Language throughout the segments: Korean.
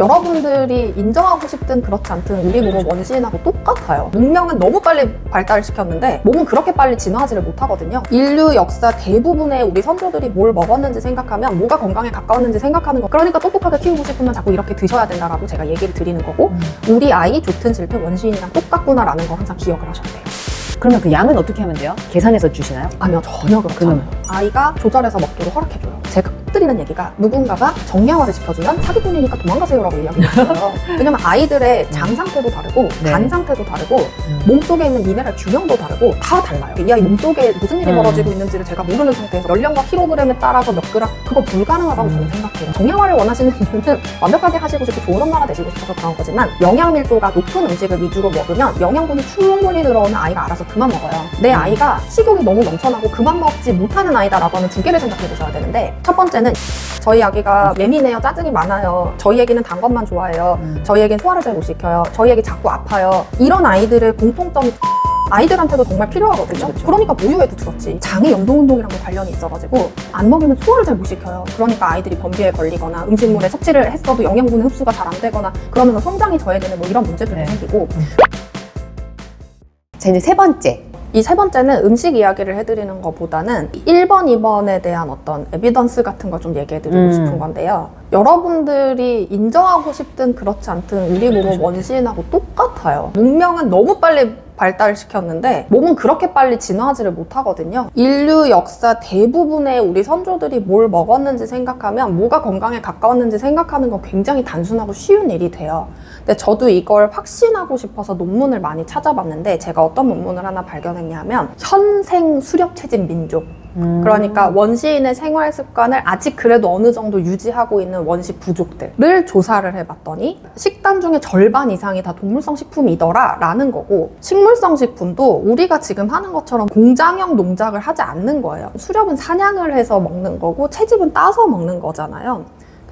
여러분들이 인정하고 싶든 그렇지 않든 우리 몸은 원시인하고 똑같아요. 문명은 너무 빨리 발달시켰는데 몸은 그렇게 빨리 진화하지를 못하거든요. 인류 역사 대부분의 우리 선조들이 뭘 먹었는지 생각하면 뭐가 건강에 가까웠는지 생각하는 거. 그러니까 똑똑하게 키우고 싶으면 자꾸 이렇게 드셔야 된다라고 제가 얘기를 드리는 거고 우리 아이 좋든 싫든 원시인이랑 똑같구나라는 걸 항상 기억을 하셔야 돼요. 그러면 그 양은 어떻게 하면 돼요? 계산해서 주시나요? 아니요 전혀 그렇지. 않아요. 아이가 조절해서 먹도록 허락해줘요. 제가 꼭 드리는 얘기가 누군가가 정량화를 시켜주면 사기꾼이니까 도망가세요 라고 이야기를 했어요. 왜냐면 아이들의 장 상태도 다르고 네. 간 상태도 다르고 몸속에 있는 미네랄 균형도 다르고 다 달라요. 이 아이 몸속에 무슨 일이 음. 벌어지고 있는지를 제가 모르는 상태에서 연령과 킬로그램에 따라서 몇 그램 그거 불가능하다고 저는 음. 생각해요. 정량화를 원하시는 이유는 완벽하게 하시고 싶고 좋은 엄마가 되시고 싶어서 그런 거지만 영양 밀도가 높은 음식을 위주로 먹으면 영양분이 충분히 들어오는 아이가 알아서 그만 먹어요. 내 음. 아이가 식욕이 너무 넘쳐나고 그만 먹지 못하는 아이다라고 하면 두 개를 생각해 보셔야 되는데 첫 번째는 저희 아기가 예민해요, 짜증이 많아요. 저희 애기는 단 것만 좋아해요. 음. 저희 애기는 소화를 잘 못 시켜요. 저희 애기 자꾸 아파요. 이런 아이들의 공통점이 아이들한테도 정말 필요하거든요. 그쵸. 그러니까 모유에도 들었지. 장의 연동 운동이랑도 관련이 있어가지고 안 먹이면 소화를 잘 못 시켜요. 그러니까 아이들이 변비에 걸리거나 음식물에 섭취를 했어도 영양분 흡수가 잘 안 되거나 그러면서 성장이 저해되는 뭐 이런 문제들도 네. 생기고 자, 이제 세 번째. 이 세 번째는 음식 이야기를 해드리는 것보다는 1번, 2번에 대한 어떤 에비던스 같은 걸 좀 얘기해드리고 음. 싶은 건데요. 여러분들이 인정하고 싶든 그렇지 않든 우리 몸은 원시인하고 똑같아요. 문명은 너무 빨리 발달시켰는데 몸은 그렇게 빨리 진화하지를 못하거든요. 인류 역사 대부분의 우리 선조들이 뭘 먹었는지 생각하면 뭐가 건강에 가까웠는지 생각하는 건 굉장히 단순하고 쉬운 일이 돼요. 근데 저도 이걸 확신하고 싶어서 논문을 많이 찾아봤는데 제가 어떤 논문을 하나 발견했냐면 현생 수렵 체질 민족 음. 그러니까 원시인의 생활 습관을 아직 그래도 어느 정도 유지하고 있는 원시 부족들을 조사를 해봤더니 식단 중에 절반 이상이 다 동물성 식품이더라 라는 거고 식물성 식품도 우리가 지금 하는 것처럼 공장형 농작을 하지 않는 거예요. 수렵은 사냥을 해서 먹는 거고 채집은 따서 먹는 거잖아요.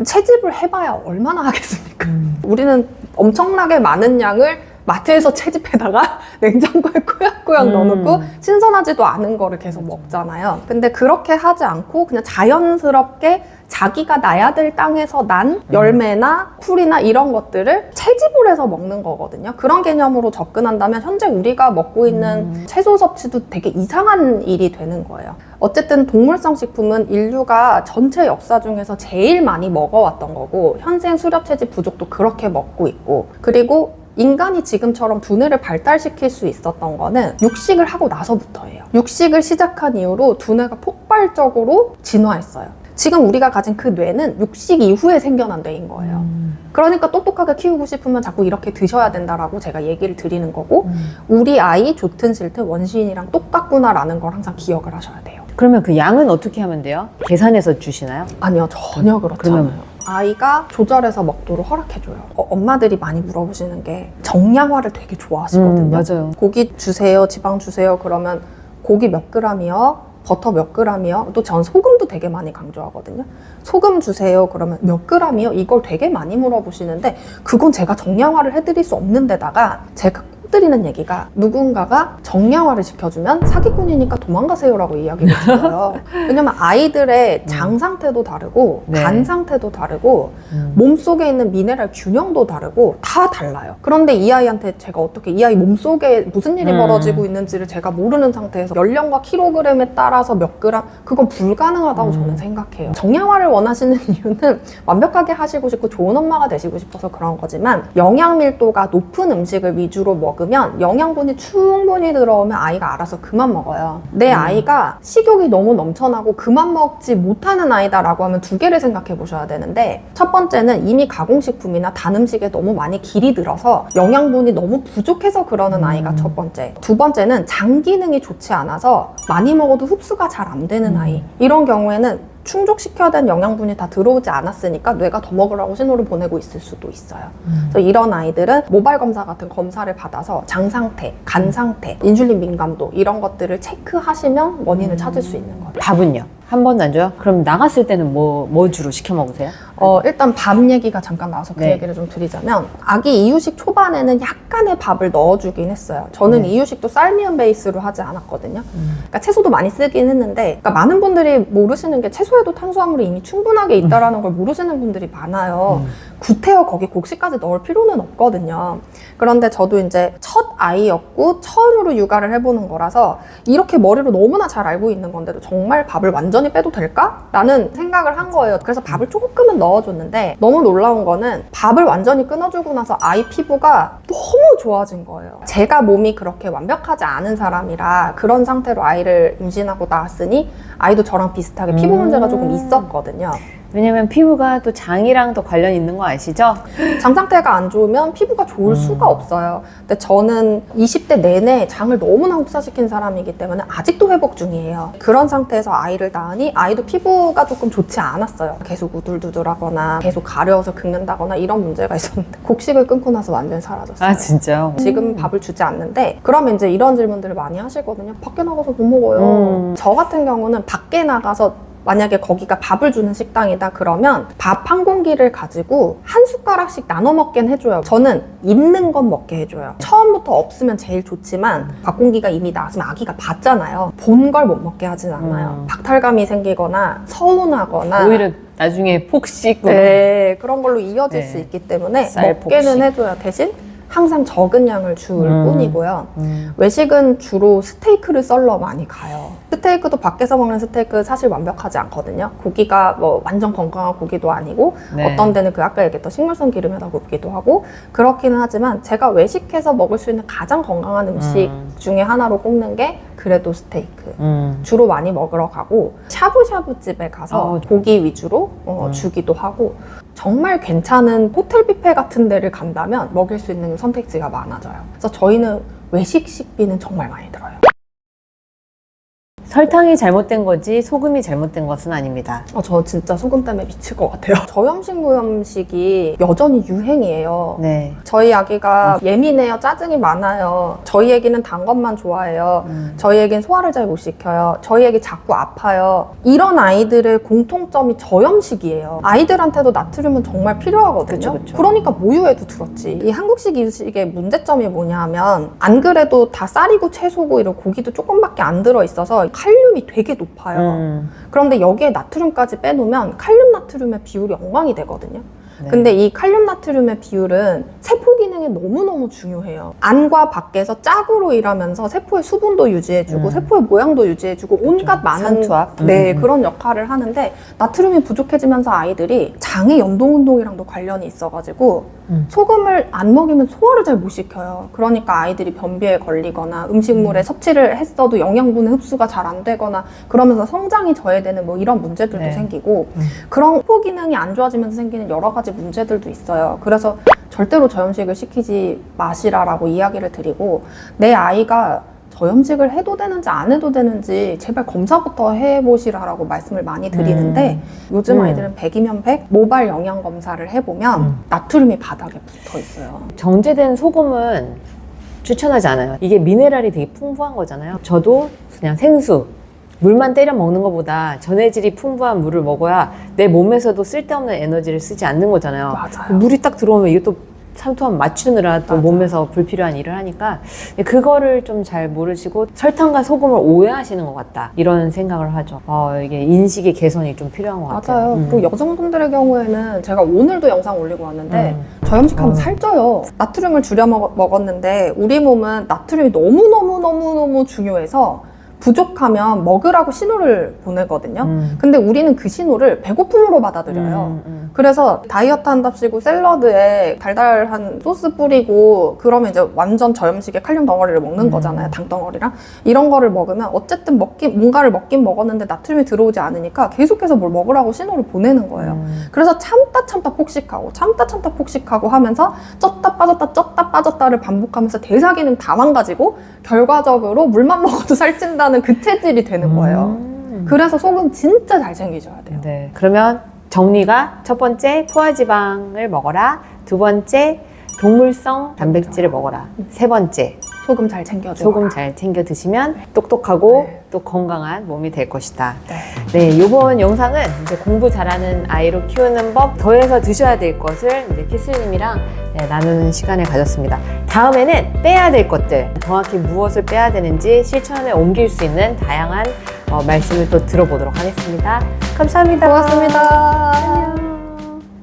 채집을 해봐야 얼마나 하겠습니까? 음. 우리는 엄청나게 많은 양을 마트에서 채집해다가 냉장고에 꾸역꾸역 음. 넣어놓고 신선하지도 않은 거를 계속 먹잖아요. 근데 그렇게 하지 않고 그냥 자연스럽게 자기가 나야 될 땅에서 난 열매나 풀이나 이런 것들을 채집을 해서 먹는 거거든요. 그런 개념으로 접근한다면 현재 우리가 먹고 있는 음. 채소 섭취도 되게 이상한 일이 되는 거예요. 어쨌든 동물성 식품은 인류가 전체 역사 중에서 제일 많이 먹어왔던 거고 현생 수렵 채집 부족도 그렇게 먹고 있고 그리고 인간이 지금처럼 두뇌를 발달시킬 수 있었던 거는 육식을 하고 나서부터예요. 육식을 시작한 이후로 두뇌가 폭발적으로 진화했어요. 지금 우리가 가진 그 뇌는 육식 이후에 생겨난 뇌인 거예요. 음. 그러니까 똑똑하게 키우고 싶으면 자꾸 이렇게 드셔야 된다라고 제가 얘기를 드리는 거고 음. 우리 아이 좋든 싫든 원시인이랑 똑같구나라는 걸 항상 기억을 하셔야 돼요. 그러면 그 양은 어떻게 하면 돼요? 계산해서 주시나요? 아니요, 전혀 그렇지 않아요. 아이가 조절해서 먹도록 허락해줘요. 어, 엄마들이 많이 물어보시는 게 정량화를 되게 좋아하시거든요. 음, 맞아요. 고기 주세요, 지방 주세요. 그러면 고기 몇 그램이요? 버터 몇 그램이요? 또 전 소금도 되게 많이 강조하거든요. 소금 주세요. 그러면 몇 그램이요? 이걸 되게 많이 물어보시는데 그건 제가 정량화를 해드릴 수 없는 데다가 제가 꼭 드리는 얘기가 누군가가 정량화를 시켜주면 사기꾼이니까 도망가세요 라고 이야기를 드려요. 왜냐면 아이들의 장 상태도 다르고 네. 간 상태도 다르고 음. 몸속에 있는 미네랄 균형도 다르고 다 달라요. 그런데 이 아이한테 제가 어떻게 이 아이 몸속에 무슨 일이 음. 벌어지고 있는지를 제가 모르는 상태에서 연령과 킬로그램에 따라서 몇 그램 그건 불가능하다고 음. 저는 생각해요. 정량화를 원하시는 이유는 완벽하게 하시고 싶고 좋은 엄마가 되시고 싶어서 그런 거지만 영양 밀도가 높은 음식을 위주로 먹 으면 영양분이 충분히 들어오면 아이가 알아서 그만 먹어요. 내 음. 아이가 식욕이 너무 넘쳐나고 그만 먹지 못하는 아이다라고 하면 두 개를 생각해 보셔야 되는데 첫 번째는 이미 가공식품이나 단 음식에 너무 많이 길이 들어서 영양분이 너무 부족해서 그러는 음. 아이가 첫 번째. 두 번째는 장 기능이 좋지 않아서 많이 먹어도 흡수가 잘 안 되는 음. 아이. 이런 경우에는 충족시켜야 되는 영양분이 다 들어오지 않았으니까 뇌가 더 먹으라고 신호를 보내고 있을 수도 있어요. 음. 그래서 이런 아이들은 모발 검사 같은 검사를 받아서 장 상태, 간 상태, 인슐린 민감도 이런 것들을 체크하시면 원인을 찾을 수 있는 거예요. 밥은요? 한 번도 안 줘요? 그럼 나갔을 때는 뭐, 뭐 주로 시켜 먹으세요? 어, 일단 밥 얘기가 잠깐 나와서 그 네. 얘기를 좀 드리자면 아기 이유식 초반에는 약간의 밥을 넣어주긴 했어요. 저는 네. 이유식도 쌀미연 베이스로 하지 않았거든요. 음. 그러니까 채소도 많이 쓰긴 했는데 그러니까 많은 분들이 모르시는 게 채소에도 탄수화물이 이미 충분하게 있다라는 걸 모르시는 분들이 많아요. 음. 구태여 거기 곡식까지 넣을 필요는 없거든요. 그런데 저도 이제 첫 아이였고 처음으로 육아를 해보는 거라서 이렇게 머리로 너무나 잘 알고 있는 건데도 정말 밥을 완전 히 빼도 될까?라는 생각을 한 거예요. 그래서 밥을 조금은 넣어줬는데 너무 놀라운 거는 밥을 완전히 끊어주고 나서 아이 피부가 너무 좋아진 거예요. 제가 몸이 그렇게 완벽하지 않은 사람이라 그런 상태로 아이를 임신하고 나왔으니 아이도 저랑 비슷하게 피부 음. 문제가 조금 있었거든요. 왜냐면 피부가 또 장이랑 또 관련 있는 거 아시죠? 장 상태가 안 좋으면 피부가 좋을 음. 수가 없어요. 근데 저는 20대 내내 장을 너무나 혹사시킨 사람이기 때문에 아직도 회복 중이에요. 그런 상태에서 아이를 낳으니 아이도 피부가 조금 좋지 않았어요. 계속 우둘두둘하거나 계속 가려워서 긁는다거나 이런 문제가 있었는데 곡식을 끊고 나서 완전 사라졌어요. 아, 진짜요? 지금 밥을 주지 않는데 그러면 이제 이런 질문들을 많이 하시거든요. 밖에 나가서 못 먹어요. 음. 저 같은 경우는 밖에 나가서 만약에 거기가 밥을 주는 식당이다 그러면 밥 한 공기를 가지고 한 숟가락씩 나눠 먹긴 해줘요. 저는 있는 건 먹게 해줘요. 처음부터 없으면 제일 좋지만 밥 공기가 이미 나왔으면 아기가 봤잖아요. 본 걸 못 먹게 하진 않아요. 음. 박탈감이 생기거나 서운하거나 오히려 나중에 폭식으로. 네, 그런 걸로 이어질 네. 수 있기 때문에 쌀 먹게는 폭식. 해줘야 대신 항상 적은 양을 줄 음. 뿐이고요. 음. 외식은 주로 스테이크를 썰러 많이 가요. 스테이크도 밖에서 먹는 스테이크 사실 완벽하지 않거든요. 고기가 뭐 완전 건강한 고기도 아니고 네. 어떤 데는 그 아까 얘기했던 식물성 기름에다 굽기도 하고 그렇기는 하지만 제가 외식해서 먹을 수 있는 가장 건강한 음식 음. 중에 하나로 꼽는 게 그래도 스테이크. 음. 주로 많이 먹으러 가고 샤브샤브 집에 가서 어. 고기 위주로 어, 음. 주기도 하고 정말 괜찮은 호텔 뷔페 같은 데를 간다면 먹일 수 있는 선택지가 많아져요. 그래서 저희는 외식 식비는 정말 많이 들어요. 설탕이 잘못된 거지 소금이 잘못된 것은 아닙니다. 어, 저 진짜 소금 때문에 미칠 것 같아요. 저염식 무염식이 여전히 유행이에요. 네. 저희 아기가 예민해요. 짜증이 많아요. 저희 애기는 단 것만 좋아해요. 음. 저희 애기는 소화를 잘 못 시켜요. 저희 애기 자꾸 아파요. 이런 아이들의 공통점이 저염식이에요. 아이들한테도 나트륨은 정말 필요하거든요. 그쵸, 그쵸. 러니까 모유에도 들었지. 이 한국식 이유식의 문제점이 뭐냐면 안 그래도 다 쌀이고 채소고 이런 고기도 조금밖에 안 들어 있어서 칼륨이 되게 높아요. 음. 그런데 여기에 나트륨까지 빼놓으면 칼륨 나트륨의 비율이 엉망이 되거든요. 네. 근데 이 칼륨 나트륨의 비율은 세포 기능에 너무너무 중요해요. 안과 밖에서 짝으로 일하면서 세포의 수분도 유지해주고 음. 세포의 모양도 유지해주고 온갖 많은 상투압? 네 음, 음. 그런 역할을 하는데 나트륨이 부족해지면서 아이들이 장의 연동 운동이랑도 관련이 있어가지고 음. 소금을 안 먹이면 소화를 잘 못 시켜요. 그러니까 아이들이 변비에 걸리거나 음식물에 섭취를 했어도 영양분의 흡수가 잘 안 되거나 그러면서 성장이 저해되는 뭐 이런 문제들도 네. 생기고 음. 그런 세포 기능이 안 좋아지면서 생기는 여러 가지 문제들도 있어요. 그래서 절대로 저염식을 시키지 마시라라고 이야기를 드리고 내 아이가 저염식을 해도 되는지 안 해도 되는지 제발 검사부터 해보시라라고 말씀을 많이 드리는데 요즘 음. 아이들은 100이면 100 모발 영양 검사를 해보면 음. 나트륨이 바닥에 붙어 있어요. 정제된 소금은 추천하지 않아요. 이게 미네랄이 되게 풍부한 거잖아요. 저도 그냥 생수, 물만 때려 먹는 것보다 전해질이 풍부한 물을 먹어야 내 몸에서도 쓸데없는 에너지를 쓰지 않는 거잖아요. 맞아요. 물이 딱 들어오면 이게 또 삼투압 맞추느라 또 맞아요. 몸에서 불필요한 일을 하니까 그거를 좀 잘 모르시고 설탕과 소금을 오해하시는 것 같다 이런 생각을 하죠. 어, 이게 인식의 개선이 좀 필요한 것 같아요. 맞아요. 음. 그리고 여성분들의 경우에는 제가 오늘도 영상 올리고 왔는데 음. 저염식하면 음. 살쪄요. 나트륨을 줄여 먹, 먹었는데 우리 몸은 나트륨이 너무 너무 너무 너무 중요해서 부족하면 먹으라고 신호를 보내거든요. 음. 근데 우리는 그 신호를 배고픔으로 받아들여요. 음, 음. 그래서 다이어트 한답시고 샐러드에 달달한 소스 뿌리고 그러면 이제 완전 저염식의 칼륨 덩어리를 먹는 음. 거잖아요. 당 덩어리랑 이런 거를 먹으면 어쨌든 먹긴 뭔가를 먹긴 먹었는데 나트륨이 들어오지 않으니까 계속해서 뭘 먹으라고 신호를 보내는 거예요. 음. 그래서 참다 참다 폭식하고 참다 참다 폭식하고 하면서 쪘다 빠졌다 쪘다 빠졌다를 반복하면서 대사 기능 다 망가지고 결과적으로 물만 먹어도 살찐다는 그 체질이 되는 거예요. 음. 그래서 속은 진짜 잘 챙기셔야 돼요. 네. 그러면 정리가 첫 번째 포화지방을 먹어라. 두 번째 동물성 단백질을 먹어라. 세 번째 소금 잘 챙겨줘요. 소금 잘 챙겨 드시면 똑똑하고 네. 또 건강한 몸이 될 것이다. 네. 네, 이번 영상은 이제 공부 잘하는 아이로 키우는 법 더해서 드셔야 될 것을 이제 키슬님이랑 네, 나누는 시간을 가졌습니다. 다음에는 빼야 될 것들, 정확히 무엇을 빼야 되는지 실천에 옮길 수 있는 다양한 어, 말씀을 또 들어보도록 하겠습니다. 감사합니다. 고맙습니다.